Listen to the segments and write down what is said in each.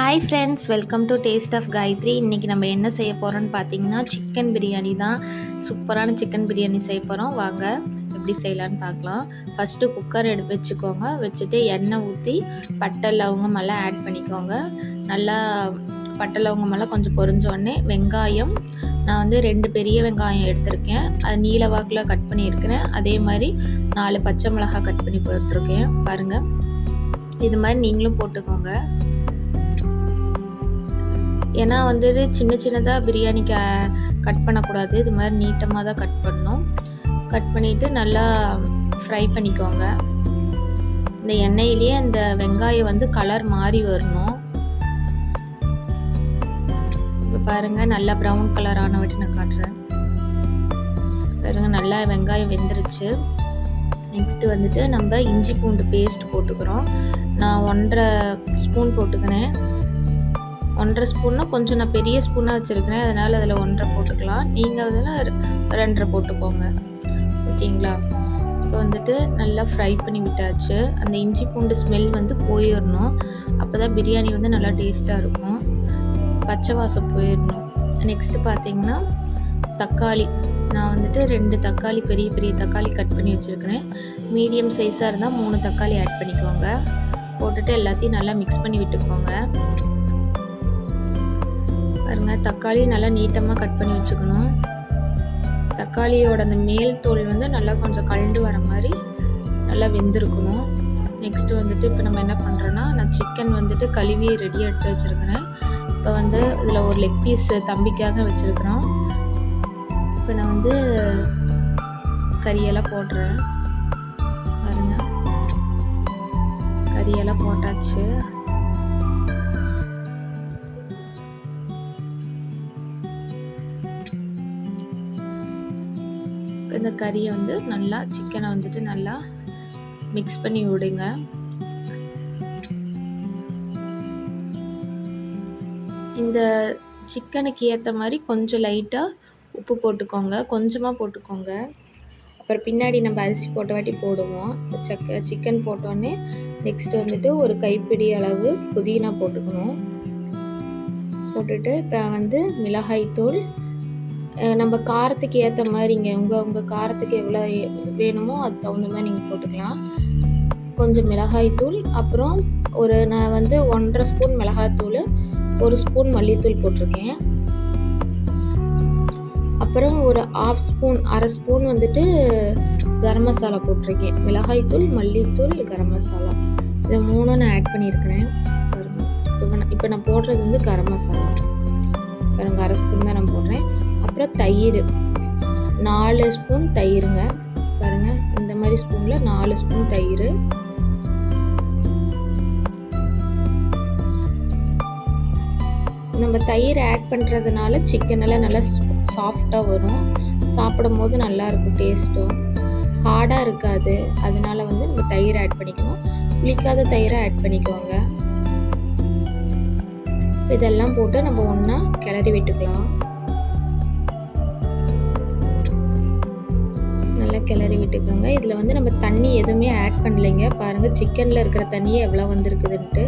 Hi friends welcome to taste of Gayathri இன்றைக்கி நம்ம என்ன செய்ய போகிறோன்னு பார்த்தீங்கன்னா சிக்கன் பிரியாணி தான். சூப்பரான சிக்கன் பிரியாணி செய்ய போகிறோம் வாங்க எப்படி செய்யலான்னு பார்க்கலாம் ஃபஸ்ட்டு குக்கர் எடுத்து வச்சுக்கோங்க. வச்சுட்டு எண்ணெய் ஊற்றி பட்டை லவங்கம் எல்லாம் ஆட் பண்ணிக்கோங்க. நல்லா பட்டை லவங்கம் எல்லாம் கொஞ்சம் பொறிஞ்சோடனே வெங்காயம் நான் வந்து ரெண்டு பெரிய வெங்காயம் எடுத்திருக்கேன். அது நீல வாக்கில் கட் பண்ணியிருக்கிறேன். அதே மாதிரி நாலு பச்சை மிளகாய் கட் பண்ணி போட்டிருக்கேன். பாருங்கள் இது மாதிரி நீங்களும் போட்டுக்கோங்க. ஏன்னா வந்துட்டு சின்ன சின்னதாக பிரியாணி க கட் பண்ணக்கூடாது. இது மாதிரி நீட்டமாக தான் கட் பண்ணணும். கட் பண்ணிவிட்டு நல்லா ஃப்ரை பண்ணிக்கோங்க. இந்த எண்ணெயிலேயே அந்த வெங்காயம் வந்து கலர் மாறி வரணும். இப்போ பாருங்கள் நல்லா ப்ரௌன் கலர் ஆன நான் காட்டுறேன். பாருங்கள் நல்லா வெங்காயம் வெந்துருச்சு. நெக்ஸ்ட்டு வந்துட்டு நம்ம இஞ்சி பூண்டு பேஸ்ட் போட்டுக்கிறோம். நான் ஒன்றரை ஸ்பூன் போட்டுக்கிறேன். ஒன்றரை ஸ்பூன்னா கொஞ்சம் நான் பெரிய ஸ்பூனாக வச்சுருக்கிறேன். அதனால் அதில் ஒன்றரை போட்டுக்கலாம். நீங்கள் அதில் ரெண்டரை போட்டுக்கோங்க. ஓகேங்களா? இப்போ வந்துட்டு நல்லா ஃப்ரை பண்ணி விட்டாச்சு. அந்த இஞ்சி பூண்டு ஸ்மெல் வந்து போயிடணும் அப்போ தான் பிரியாணி வந்து நல்லா டேஸ்ட்டாக இருக்கும். பச்சை வாசம் போயிடணும் நெக்ஸ்ட்டு பார்த்தீங்கன்னா தக்காளி. நான் வந்துட்டு ரெண்டு தக்காளி பெரிய பெரிய தக்காளி கட் பண்ணி வச்சுருக்கிறேன். மீடியம் சைஸாக இருந்தால் மூணு தக்காளி ஆட் பண்ணிக்கோங்க. போட்டுட்டு எல்லாத்தையும் நல்லா மிக்ஸ் பண்ணி விட்டுக்கோங்க. வச்சுக்கோங்க தக்காளி நல்லா நீட்டமாக கட் பண்ணி வச்சுக்கணும். தக்காளியோட அந்த மேல் தோல் வந்து நல்லா கொஞ்சம் கலந்து வர மாதிரி நல்லா வெந்திருக்கணும். நெக்ஸ்ட்டு வந்துட்டு இப்போ நம்ம என்ன பண்ணுறோன்னா நான் சிக்கன் வந்துட்டு கழுவி ரெடியாக எடுத்து வச்சுருக்கிறேன். இப்போ வந்து இதில் ஒரு லெக் பீஸ் தம்பிக்காக வச்சுருக்குறோம். இப்போ நான் வந்து கறியெல்லாம் போடுறேன் பாருங்க. கறியெல்லாம் போட்டாச்சு. இந்த கறியை வந்து நல்லா சிக்கனை வந்துட்டு நல்லா மிக்ஸ் பண்ணி விடுங்க. இந்த சிக்கனுக்கு ஏற்ற மாதிரி கொஞ்சம் லைட்டாக உப்பு போட்டுக்கோங்க. கொஞ்சமாக போட்டுக்கோங்க. அப்புறம் பின்னாடி நம்ம அரிசி போட்ட வாட்டி போடுவோம். சக்க சிக்கன் போட்டோடனே நெக்ஸ்ட் வந்துட்டு ஒரு கைப்பிடி அளவு புதினா போட்டுக்கணும். போட்டுட்டு இப்போ வந்து மிளகாய்த்தூள் நம்ம காரத்துக்கு ஏற்ற மாதிரிங்க உங்கள் உங்கள் காரத்துக்கு எவ்வளோ வேணுமோ அது தகுந்த மாதிரி நீங்கள் போட்டுக்கலாம். கொஞ்சம் மிளகாய்த்தூள் அப்புறம் ஒரு நான் வந்து ஒன்றரை ஸ்பூன் மிளகாய்த்தூள் ஒரு ஸ்பூன் மல்லித்தூள் போட்டிருக்கேன். அப்புறம் ஒரு ஆஃப் ஸ்பூன் அரை ஸ்பூன் வந்துட்டு கரம் மசாலா போட்டிருக்கேன். மிளகாய்த்தூள் மல்லித்தூள் கரம் மசாலா. இதை மூணும் நான் ஆட் பண்ணியிருக்கிறேன். இப்போ நான் இப்போ நான் போடுறது வந்து கரம் மசாலா. பாருங்கள் அரை ஸ்பூன் தான் நான் போடுறேன். அப்புறம் தயிர். நாலு ஸ்பூன் தயிருங்க. பாருங்கள் இந்த மாதிரி ஸ்பூனில் நாலு ஸ்பூன் தயிர். நம்ம தயிர் ஆட் பண்ணுறதுனால சிக்கனெல்லாம் நல்லா சாஃப்டாக வரும். சாப்பிடும் போது நல்லாயிருக்கும் டேஸ்ட்டும் ஹார்டாக இருக்காது. அதனால வந்து நம்ம தயிர் ஆட் பண்ணிக்கணும். புளிக்காத தயிரை ஆட் பண்ணிக்கோங்க. இதெல்லாம் போட்டு நம்ம ஒன்றா கிளறி விட்டுக்கலாம். கிளறி விட்டுக்கோங்க. இதில் வந்து நம்ம தண்ணி எதுவுமே ஆட் பண்ணலைங்க. பாருங்கள் சிக்கனில் இருக்கிற தண்ணியே எவ்வளோ வந்திருக்குதுன்ட்டு.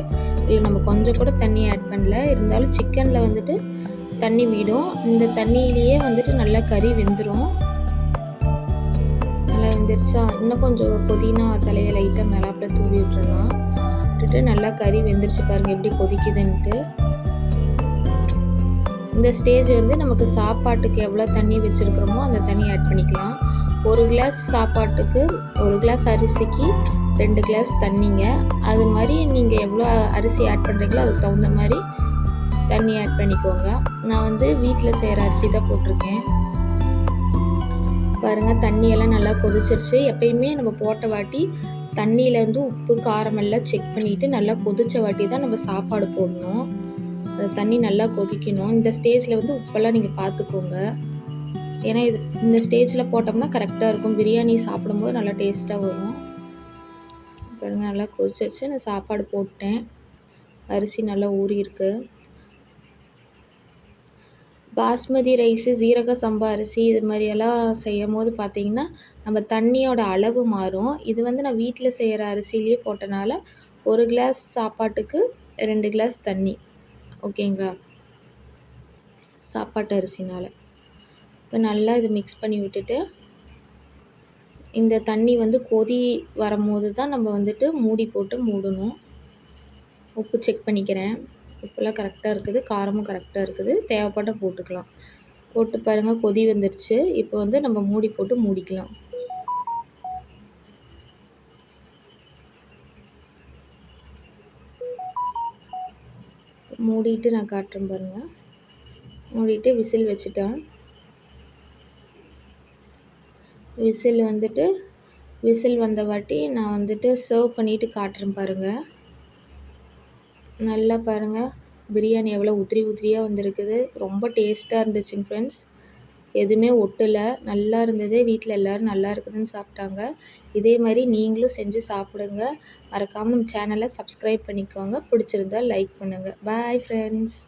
இல்லை நம்ம கொஞ்சம் கூட தண்ணி ஆட் பண்ணல. இருந்தாலும் சிக்கனில் வந்துட்டு தண்ணி விடும். இந்த தண்ணியிலேயே வந்துட்டு நல்லா கறி வெந்துடும் நல்லா வெந்துருச்சா? இன்னும் கொஞ்சம் புதினா தலையை லைட்டாக மேலாப்பில் தூவி விட்டுறலாம். விட்டுட்டு நல்லா கறி வெந்துருச்சு பாருங்கள் எப்படி கொதிக்குதுன்ட்டு. இந்த ஸ்டேஜ் வந்து நமக்கு சாப்பாட்டுக்கு எவ்வளோ தண்ணி வச்சுருக்குறோமோ அந்த தண்ணி ஆட் பண்ணிக்கலாம். ஒரு கிளாஸ் சாப்பாட்டுக்கு ஒரு கிளாஸ் அரிசிக்கு ரெண்டு கிளாஸ் தண்ணிங்க. அது மாதிரி நீங்கள் எவ்வளோ அரிசி ஆட் பண்ணுறீங்களோ அதுக்கு தகுந்த மாதிரி தண்ணி ஆட் பண்ணிக்கோங்க. நான் வந்து வீட்டில் செய்கிற அரிசி தான் போட்டிருக்கேன். பாருங்கள் தண்ணியெல்லாம் நல்லா கொதிச்சிருச்சு. எப்பயுமே நம்ம போட்ட வாட்டி தண்ணியில் வந்து உப்பு காரம் எல்லாம் செக் பண்ணிவிட்டு நல்லா கொதிச்ச வாட்டி தான் நம்ம சாப்பாடு போடணும். தண்ணி நல்லா கொதிக்கணும். இந்த ஸ்டேஜில் வந்து உப்பெல்லாம் நீங்கள் பார்த்துக்கோங்க ஏன்னா இது இந்த ஸ்டேஜில் போட்டோம்னா கரெக்டாக இருக்கும். பிரியாணி சாப்பிடும்போது நல்லா டேஸ்ட்டாக வரும். பாருங்கள் நல்லா கொதிச்சிருச்சு. நான் சாப்பாடு போட்டேன். அரிசி நல்லா ஊறி இருக்கு. பாஸ்மதி ரைஸு ஜீரக சம்பா அரிசி இது மாதிரியெல்லாம் செய்யும் போது பார்த்தீங்கன்னா நம்ம தண்ணியோட அளவு மாறும். இது வந்து நான் வீட்டில் செய்கிற அரிசிலேயே போட்டனால ஒரு கிளாஸ் சாப்பாட்டுக்கு ரெண்டு கிளாஸ் தண்ணி. ஓகேங்களா சாப்பாட்டு அரிசினால். இப்போ நல்லா இது மிக்ஸ் பண்ணி விட்டுட்டு இந்த தண்ணி வந்து கொதி வரும்போது தான் நம்ம வந்துட்டு மூடி போட்டு மூடணும். உப்பு செக் பண்ணிக்கிறேன். உப்புலாம் கரெக்டாக இருக்குது. காரமும் கரெக்டாக இருக்குது. தேவைப்பட்ட போட்டுக்கலாம். போட்டு பாருங்கள் கொதி வந்துடுச்சு இப்போ வந்து நம்ம மூடி போட்டு மூடிக்கலாம். மூடிட்டு நான் காட்டுறேன் பாருங்கள் மூடிட்டு விசில் வச்சுட்டேன். விசில் வந்துட்டு விசில் வந்த வாட்டி நான் வந்துட்டு சர்வ் பண்ணிவிட்டு காட்டுறேன் பாருங்கள் நல்லா பாருங்கள் பிரியாணி எவ்வளோ உதிரி உதிரியாக வந்திருக்குது. ரொம்ப டேஸ்ட்டாக இருந்துச்சுங்க ஃப்ரெண்ட்ஸ் எதுவுமே ஒட்டலை. நல்லா இருந்தது. வீட்டில் எல்லோரும் நல்லா இருக்குதுன்னு சாப்பிட்டாங்க. இதே மாதிரி நீங்களும் செஞ்சு சாப்பிடுங்க. மறக்காமல் நம்ம சேனலை சப்ஸ்கிரைப் பண்ணிக்கோங்க. பிடிச்சிருந்தா லைக் பண்ணுங்கள் பாய் ஃப்ரெண்ட்ஸ்